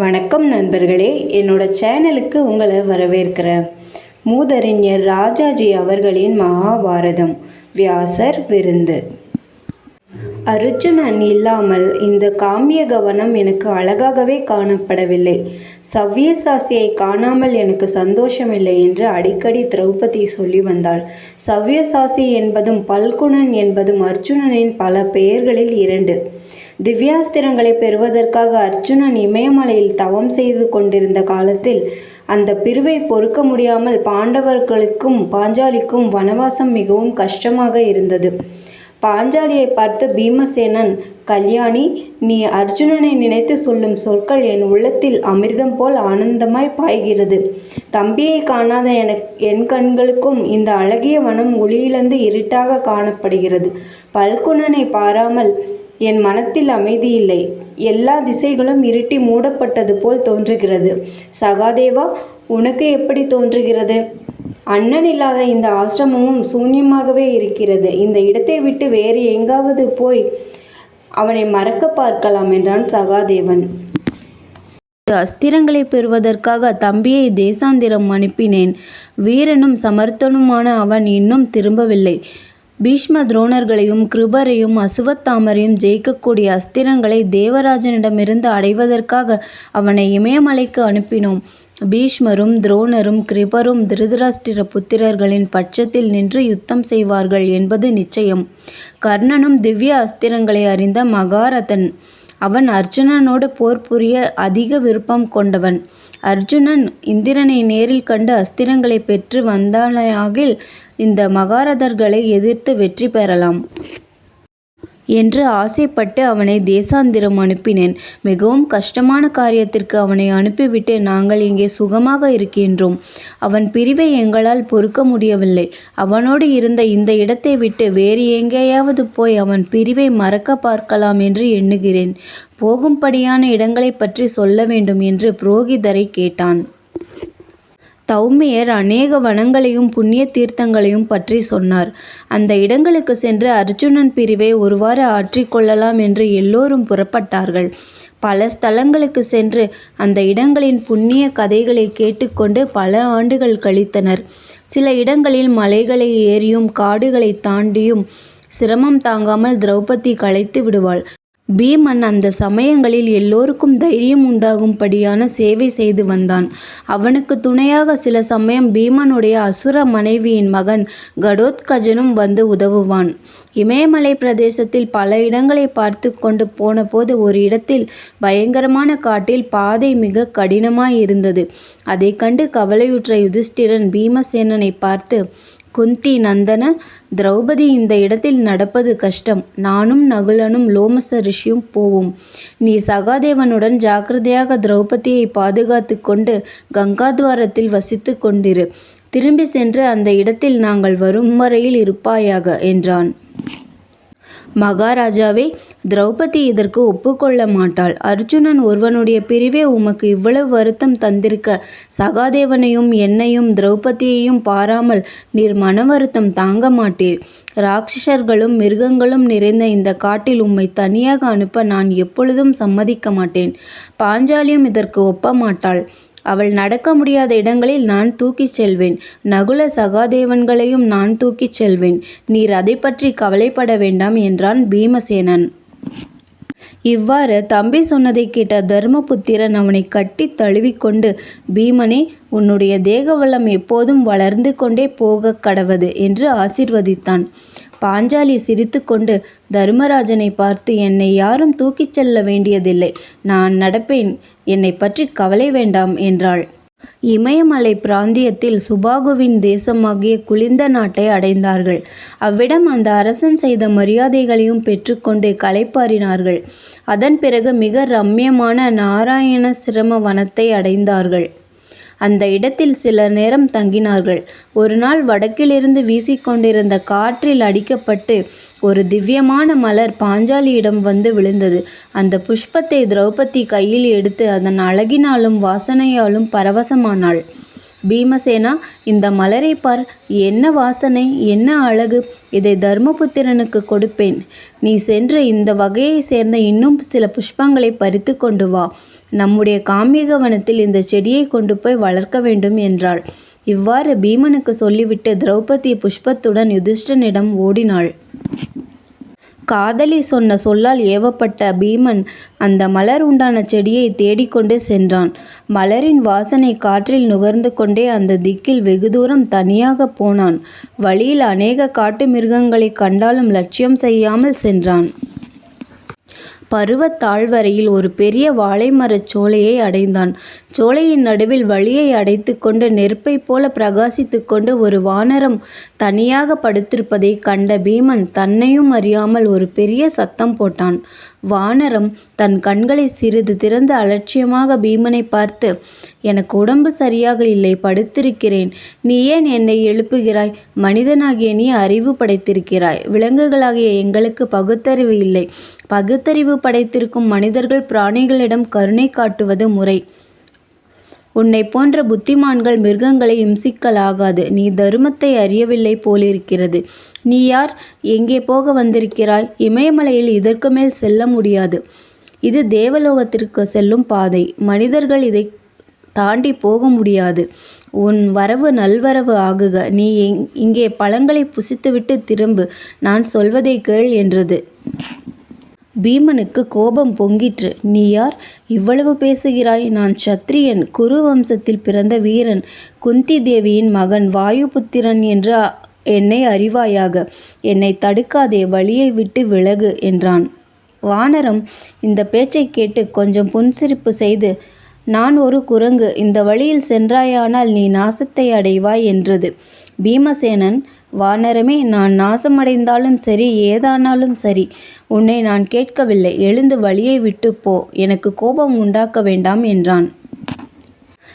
வணக்கம் நண்பர்களே. என்னோட சேனலுக்கு உங்களை வரவேற்கிறேன். மூதறிஞர் ராஜாஜி அவர்களின் மகாபாரதம். வியாசர் விருந்து. அர்ஜுனன் இல்லாமல் இந்த காமிய கவனம் எனக்கு அழகாகவே காணப்படவில்லை. சவ்யசாசியை காணாமல் எனக்கு சந்தோஷமில்லை என்று அடிக்கடி திரௌபதி சொல்லி வந்தாள். சவ்யசாசி என்பதும் பல்குணன் என்பதும் அர்ஜுனனின் பல பெயர்களில் இரண்டு. திவ்யாஸ்திரங்களை பெறுவதற்காக அர்ஜுனன் இமயமலையில் தவம் செய்து கொண்டிருந்த காலத்தில் அந்த பிரிவை பொறுக்க முடியாமல் பாண்டவர்களுக்கும் பாஞ்சாலிக்கும் வனவாசம் மிகவும் கஷ்டமாக இருந்தது. பாஞ்சாலியை பார்த்து பீமசேனன் கல்யாணி நீ அர்ஜுனனை நினைத்து சொல்லும் சொற்கள் என் உள்ளத்தில் அமிர்தம் போல் ஆனந்தமாய் பாய்கிறது. தம்பியை காணாத என என் கண்களுக்கும் இந்த அழகிய வனம் ஒளியிழந்து இருட்டாக காணப்படுகிறது. பல்குணனை பாராமல் என் மனத்தில் அமைதி இல்லை. எல்லா திசைகளும் இருட்டி மூடப்பட்டது போல் தோன்றுகிறது. சகாதேவா உனக்கு எப்படி தோன்றுகிறது? அண்ணன் இல்லாத இந்த ஆசிரமமும் சூன்யமாகவே இருக்கிறது. இந்த இடத்தை விட்டு வேறு எங்காவது போய் அவனை மறக்க பார்க்கலாம் என்றான் சகாதேவன். அஸ்திரங்களை பெறுவதற்காக தம்பியை தேசாந்திரம் அனுப்பினேன். வீரனும் சமர்த்தனுமான அவன் இன்னும் திரும்பவில்லை. பீஷ்ம துரோணர்களையும் கிருபரையும் அசுவத்தாமரையும் ஜெயிக்கக்கூடிய அஸ்திரங்களை தேவராஜனிடமிருந்து அடைவதற்காக அவனை இமயமலைக்கு அனுப்பினோம். பீஷ்மரும் துரோணரும் கிருபரும் திருதராஷ்டிர புத்திரர்களின் பட்சத்தில் நின்று யுத்தம் செய்வார்கள் என்பது நிச்சயம். கர்ணனும் திவ்ய அஸ்திரங்களை அறிந்த மகாரதன் அவன் அர்ஜுனனோடு போர் புரிய அதிக விருப்பம் கொண்டவன். அர்ஜுனன் இந்திரனை நேரில் கண்டு அஸ்திரங்களை பெற்று வந்தானாகில் இந்த மகாரதர்களை எதிர்த்து வெற்றி பெறலாம். என்று ஆசைப்பட்டு அவனை தேசாந்திரம் அனுப்பினேன். மிகவும் கஷ்டமான காரியத்திற்கு அவனை அனுப்பிவிட்டு நாங்கள் இங்கே சுகமாக இருக்கின்றோம். அவன் பிரிவை எங்களால் பொறுக்க முடியவில்லை. அவனோடு இருந்த இந்த இடத்தை விட்டு வேறு எங்கேயாவது போய் அவன் பிரிவை மறக்க பார்க்கலாம் என்று எண்ணுகிறேன். போகும்படியான இடங்களை பற்றி சொல்ல வேண்டும் என்று புரோகிதரை கேட்டான். தௌமியர் அநேக வனங்களையும் புண்ணிய தீர்த்தங்களையும் பற்றி சொன்னார். அந்த இடங்களுக்கு சென்று அர்ஜுனன் பிரிவை ஒருவாறு ஆற்றிக்கொள்ளலாம் என்று எல்லோரும் புறப்பட்டார்கள். பல ஸ்தலங்களுக்கு சென்று அந்த இடங்களின் புண்ணிய கதைகளை கேட்டுக்கொண்டு பல ஆண்டுகள் கழித்தனர். சில இடங்களில் மலைகளை ஏறியும் காடுகளை தாண்டியும் சிரமம் தாங்காமல் திரௌபதி களைத்து விடுவாள். பீமன் அந்த சமயங்களில் எல்லோருக்கும் தைரியம் உண்டாகும்படியான சேவை செய்து வந்தான். அவனுக்கு துணையாக சில சமயம் பீமனுடைய அசுர மனைவியின் மகன் கடோத்கஜனும் வந்து உதவுவான். இமயமலை பிரதேசத்தில் பல இடங்களை பார்த்து கொண்டு போனபோது ஒரு இடத்தில் பயங்கரமான காட்டில் பாதை மிக கடினமாய் இருந்தது அதை கண்டு கவலையுற்ற யுதிஷ்டிரன் பீமசேனனை பார்த்து குந்தி நந்தன திரௌபதி இந்த இடத்தில் நடப்பது கஷ்டம். நானும் நகுலனும் லோமச ரிஷியும் போவோம். நீ சகாதேவனுடன் ஜாக்கிரதையாக திரௌபதியை பாதுகாத்து கொண்டு கங்காத்வாரத்தில் வசித்து கொண்டிரு. திரும்பி சென்று அந்த இடத்தில் நாங்கள் வரும் வரையில் இருப்பாயாக என்றான். மகாராஜாவே திரௌபதி இதற்கு ஒப்புக்கொள்ள மாட்டாள். அர்ஜுனன் ஒருவனுடைய பிரிவே உமக்கு இவ்வளவு வருத்தம் தந்திருக்க சகாதேவனையும் என்னையும் திரௌபதியையும் பாராமல் நீர் மன வருத்தம் தாங்க மாட்டீர். ராட்சசர்களும் மிருகங்களும் நிறைந்த இந்த காட்டில் உம்மை தனியாக அனுப்ப நான் எப்பொழுதும் சம்மதிக்க மாட்டேன். பாஞ்சாலியும் இதற்கு ஒப்ப மாட்டாள். அவள் நடக்க முடியாத இடங்களில் நான் தூக்கிச் செல்வேன். நகுல சகாதேவன்களையும் நான் தூக்கிச் செல்வேன். நீர் அதை பற்றி கவலைப்பட வேண்டாம் என்றான் பீமசேனன். இவ்வாறு தம்பி சொன்னதை கேட்ட தர்மபுத்திரன் அவனை கட்டி தழுவிக்கொண்டு பீமனே உன்னுடைய தேகவளம் எப்போதும் வளர்ந்து கொண்டே போக கடவது என்று ஆசிர்வதித்தான். பாஞ்சாலி சிரித்துக்கொண்டு தர்மராஜனை பார்த்து என்னை யாரும் தூக்கிச் செல்ல வேண்டியதில்லை. நான் நடப்பேன். என்னை பற்றி கவலை வேண்டாம் என்றாள். இமயமலை பிராந்தியத்தில் சுபாகுவின் தேசமாகிய குளிர்ந்த நாட்டை அடைந்தார்கள். அவ்விடம் அந்த அரசன் செய்த மரியாதைகளையும் பெற்றுக்கொண்டு களைப்பாறினார்கள். அதன் பிறகு மிக ரம்யமான நாராயண சிரம வனத்தை அடைந்தார்கள். அந்த இடத்தில் சில நேரம் தங்கினார்கள். ஒரு நாள் வடக்கிலிருந்து வீசிக்கொண்டிருந்த காற்றில் அடிக்கப்பட்டு ஒரு திவ்யமான மலர் பாஞ்சாலியிடம் வந்து விழுந்தது. அந்த புஷ்பத்தை திரௌபதி கையில் எடுத்து அதன் அழகினாலும் வாசனையாலும் பரவசமானாள். பீமசேனா இந்த மலரை பார் என்ன வாசனை என்ன அழகு இதை தர்மபுத்திரனுக்கு கொடுப்பேன். நீ சென்று இந்த வகையை சேர்ந்த இன்னும் சில புஷ்பங்களை பறித்து கொண்டு வா. நம்முடைய காமிக வனத்தில் இந்த செடியை கொண்டு போய் வளர்க்க வேண்டும் என்றாள். இவ்வாறு பீமனுக்கு சொல்லிவிட்டு திரௌபதி புஷ்பத்துடன் யுதிஷ்டனிடம் ஓடினாள். காதலி சொன்ன சொல்லால் ஏவப்பட்ட பீமன் அந்த மலர் உண்டான செடியை தேடிக்கொண்டு சென்றான். மலரின் வாசனை காற்றில் நுகர்ந்து கொண்டே அந்த திக்கில் வெகு தூரம் தனியாக போனான். வழியில் அநேக காட்டு மிருகங்களைக் கண்டாலும் லட்சியம் செய்யாமல் சென்றான். பருவத்தாழ்வரையில் ஒரு பெரிய வாழைமரச் சோலையை அடைந்தான். சோலையின் நடுவில் வழியை அடைத்து கொண்டு நெருப்பைப் போல பிரகாசித்து கொண்டு ஒரு வானரம் தனியாக படுத்திருப்பதைக் கண்ட பீமன் தன்னையும் அறியாமல் ஒரு பெரிய சத்தம் போட்டான். வானரம் தன் கண்களை சிறிது திறந்து அலட்சியமாக பீமனை பார்த்து எனக்கு உடம்பு சரியாக இல்லை படுத்திருக்கிறேன். நீ ஏன் என்னை எழுப்புகிறாய்? மனிதனாகிய நீ அறிவு படைத்திருக்கிறாய். விலங்குகளாகிய எங்களுக்கு பகுத்தறிவு இல்லை. பகுத்தறிவு படைத்திருக்கும் மனிதர்கள் பிராணிகளிடம் கருணை காட்டுவது முறை. உன்னை போன்ற புத்திமான்கள் மிருகங்களை இம்சிக்கலாகாது. நீ தருமத்தை அறியவில்லை போலிருக்கிறது. நீ யார்? எங்கே போக வந்திருக்கிறாய்? இமயமலையில் இதற்கு மேல் செல்ல முடியாது. இது தேவலோகத்திற்கு செல்லும் பாதை. மனிதர்கள் இதை தாண்டி போக முடியாது. உன் வரவு நல்வரவு ஆகுக. நீ இங்கே பழங்களை புசித்துவிட்டு திரும்பு. நான் சொல்வதை கேள் என்றது. பீமனுக்கு கோபம் பொங்கிற்று. நீ யார்? இவ்வளவு பேசுகிறாய். நான் சத்திரியன். குரு வம்சத்தில் பிறந்த வீரன். குந்தி தேவியின் மகன் வாயுபுத்திரன் என்று என்னை அறிவாயாக. என்னை தடுக்காதே. வழியை விட்டு விலகு என்றான். வானரம் இந்த பேச்சை கேட்டு கொஞ்சம் புன்சிரிப்பு செய்து நான் ஒரு குரங்கு. இந்த வழியில் சென்றாயானால் நீ நாசத்தை அடைவாய் என்றது. பீமசேனன் வானரமே நான் நாசமடைந்தாலும் சரி ஏதானாலும் சரி உன்னை நான் கேட்கவில்லை. எழுந்து வழியை விட்டு போ. எனக்கு கோபம் உண்டாக்க வேண்டாம் என்றான்.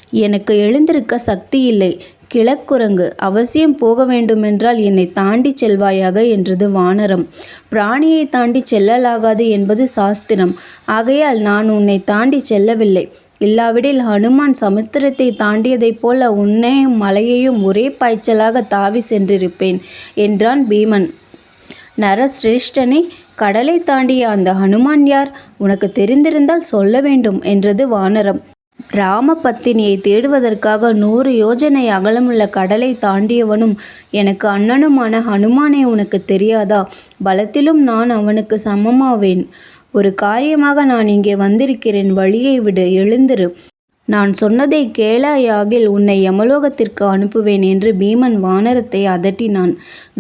எனக்கு எழுந்திருக்க சக்தி இல்லை. கிழக்குரங்கு. அவசியம் போக வேண்டுமென்றால் என்னை தாண்டி செல்வாயாக என்றது வானரம். பிராணியை தாண்டி செல்லலாகாது என்பது சாஸ்திரம். ஆகையால் நான் உன்னை தாண்டி செல்லவில்லை. இல்லாவிடில் ஹனுமான் சமுத்திரத்தை தாண்டியதைப் போல உன்னையும் மலையையும் ஒரே பாய்ச்சலாக தாவி சென்றிருப்பேன் என்றான் பீமன். நரசிரேஷ்டனே கடலை தாண்டிய அந்த ஹனுமான் யார்? உனக்கு தெரிந்திருந்தால் சொல்ல வேண்டும் என்றது வானரம். ராம பத்தினியை தேடுவதற்காக நூறு யோஜனை அகலமுள்ள கடலை தாண்டியவனும் எனக்கு அண்ணனுமான ஹனுமானே உனக்கு தெரியாதா? பலத்திலும் நான் அவனுக்கு சமமாவேன். ஒரு காரியமாக நான் இங்கே வந்திருக்கிறேன் வழியை விடு எழுந்திரு. நான் சொன்னதை கேளாயாகில் உன்னை யமலோகத்திற்கு அனுப்புவேன் என்று பீமன் வானரத்தை அதட்டினான்.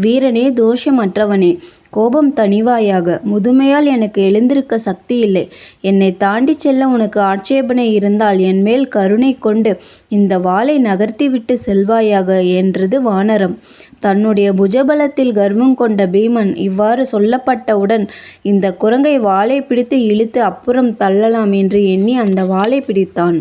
வீரனே தோஷமற்றவனே. கோபம் தணிவாயாக முதுமையால் எனக்கு எழுந்திருக்க சக்தி இல்லை. என்னை தாண்டி செல்ல உனக்கு ஆட்சேபனை இருந்தால் என் மேல் கருணை கொண்டு இந்த வாளை நகர்த்திவிட்டு செல்வாயாக என்றது வானரம். தன்னுடைய புஜபலத்தில் கர்வம் கொண்ட பீமன் இவ்வாறு சொல்லப்பட்டவுடன் இந்த குரங்கை வாளை பிடித்து இழுத்து அப்புறம் தள்ளலாம் என்று எண்ணி அந்த வாளை பிடித்தான்.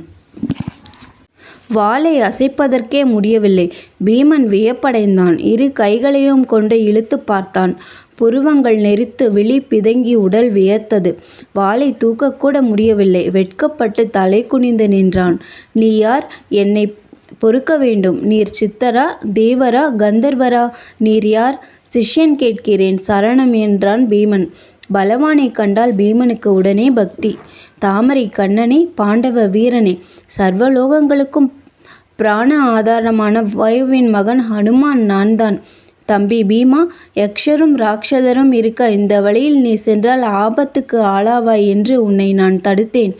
வாளை அசைப்பதற்கே முடியவில்லை. பீமன் வியப்படைந்தான். இரு கைகளையும் கொண்டு இழுத்து பார்த்தான். புருவங்கள் நெறித்து விழி பிதங்கி உடல் வியர்த்தது. வாளை தூக்கக்கூட முடியவில்லை. வெட்கப்பட்டு தலை குனிந்து நின்றான். நீ யார்? என்னை பொறுக்க வேண்டும். நீர் சித்தரா? தேவரா? கந்தர்வரா? நீர் யார்? சிஷ்யன் கேட்கிறேன். சரணம் என்றான் பீமன். பலவானை கண்டால் பீமனுக்கு உடனே பக்தி. தாமரை கண்ணனே பாண்டவ வீரனே. சர்வலோகங்களுக்கும் பிராண ஆதாரமான வாயுவின் மகன் ஹனுமான் நான்தான். தம்பி பீமா யக்ஷரும் ராட்சதரும் இருக்க இந்த வழியில் நீ சென்றால் ஆபத்துக்கு ஆளாவாய் என்று உன்னை நான் தடுத்தேன்.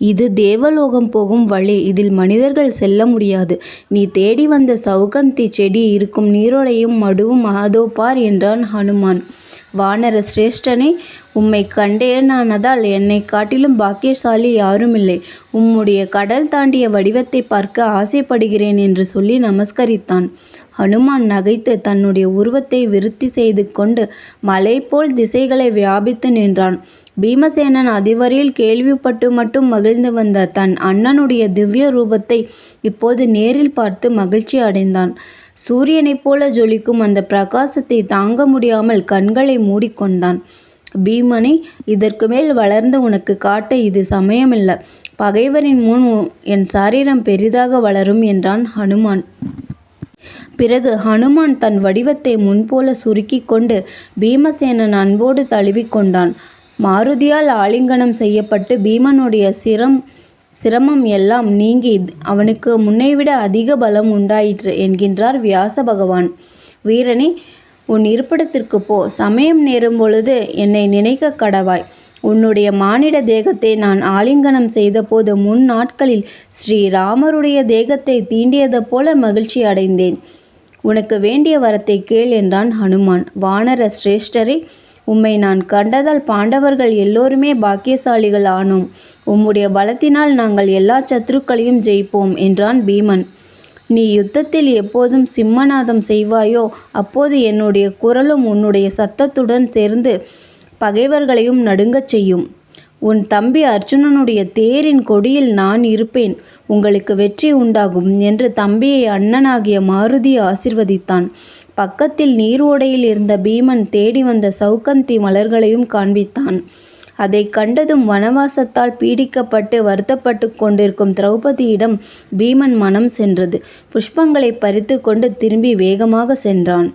இது தேவலோகம் போகும் வழி. இதில் மனிதர்கள் செல்ல முடியாது. நீ தேடி வந்த சௌகந்தி செடி இருக்கும் நீரோடையும் மடுவும் அதோ பார் என்றான் ஹனுமான். வானர சிரேஷ்டனே உம்மை கண்டேனானதால் என்னை காட்டிலும் பாக்கியசாலி யாருமில்லை. உம்முடைய கடல் தாண்டிய வடிவத்தை பார்க்க ஆசைப்படுகிறேன் என்று சொல்லி நமஸ்கரித்தான். ஹனுமான் நகைத்து தன்னுடைய உருவத்தை விருத்தி செய்து கொண்டு மலை போல் திசைகளை வியாபித்து நின்றான். பீமசேனன் அதுவரையில் கேள்விப்பட்டு மட்டும் மகிழ்ந்து வந்த தன் அண்ணனுடைய திவ்ய ரூபத்தை இப்போது நேரில் பார்த்து மகிழ்ச்சி அடைந்தான். சூரியனைப் போல ஜொலிக்கும் அந்த பிரகாசத்தை தாங்க முடியாமல் கண்களை மூடிக்கொண்டான். பீமனை இதற்கு மேல் வளர்ந்து உனக்கு காட்ட இது சமயமில்லை. பகைவரின் முன் என் சாரீரம் பெரிதாக வளரும் என்றான் ஹனுமான். பிறகு ஹனுமான் தன் வடிவத்தை முன்போல சுருக்கி கொண்டு பீமசேனன் அன்போடு தழுவிக்கொண்டான் மாருதியால் ஆலிங்கனம் செய்யப்பட்டு பீமனுடைய சிரம் சிரமம் எல்லாம் நீங்கி அவனுக்கு முன்னைவிட அதிக பலம் உண்டாயிற்று என்கின்றார் வியாச பகவான். வீரனே உன் இருப்பிடத்திற்குப் போ. சமயம் நேரும் பொழுது என்னை நினைக்கக் கடவாய். உன்னுடைய மானிட தேகத்தை நான் ஆலிங்கனம் செய்தபோது முன் நாட்களில் ஸ்ரீராமருடைய தேகத்தை தீண்டியது போல மகிழ்ச்சி அடைந்தேன். உனக்கு வேண்டிய வரத்தை கேள் என்றான் ஹனுமான். வானர சிரேஷ்டரே உம்மை நான் கண்டதால் பாண்டவர்கள் எல்லோருமே பாக்கியசாலிகள் ஆனோம். உம்முடைய பலத்தினால் நாங்கள் எல்லா சத்துருக்களையும் ஜெயிப்போம் என்றான் பீமன். நீ யுத்தத்தில் எப்போதும் சிம்மநாதம் செய்வாயோ அப்போது என்னுடைய குரலும் உன்னுடைய சத்தத்துடன் சேர்ந்து பகைவர்களையும் நடுங்கச் செய்யும். உன் தம்பி அர்ஜுனனுடைய தேரின் கொடியில் நான் இருப்பேன். உங்களுக்கு வெற்றி உண்டாகும் என்று தம்பியை அண்ணனாகிய மாருதி ஆசிர்வதித்தான் பக்கத்தில் நீர் ஓடையில் இருந்த பீமன் தேடி வந்த சௌகந்தி மலர்களையும் காண்பித்தான். அதைக் கண்டதும் வனவாசத்தால் பீடிக்கப்பட்டு வருத்தப்பட்டு கொண்டிருக்கும் திரௌபதியிடம் பீமன் மனம் சென்றது. புஷ்பங்களைப் பறித்து கொண்டு திரும்பி வேகமாக சென்றான்.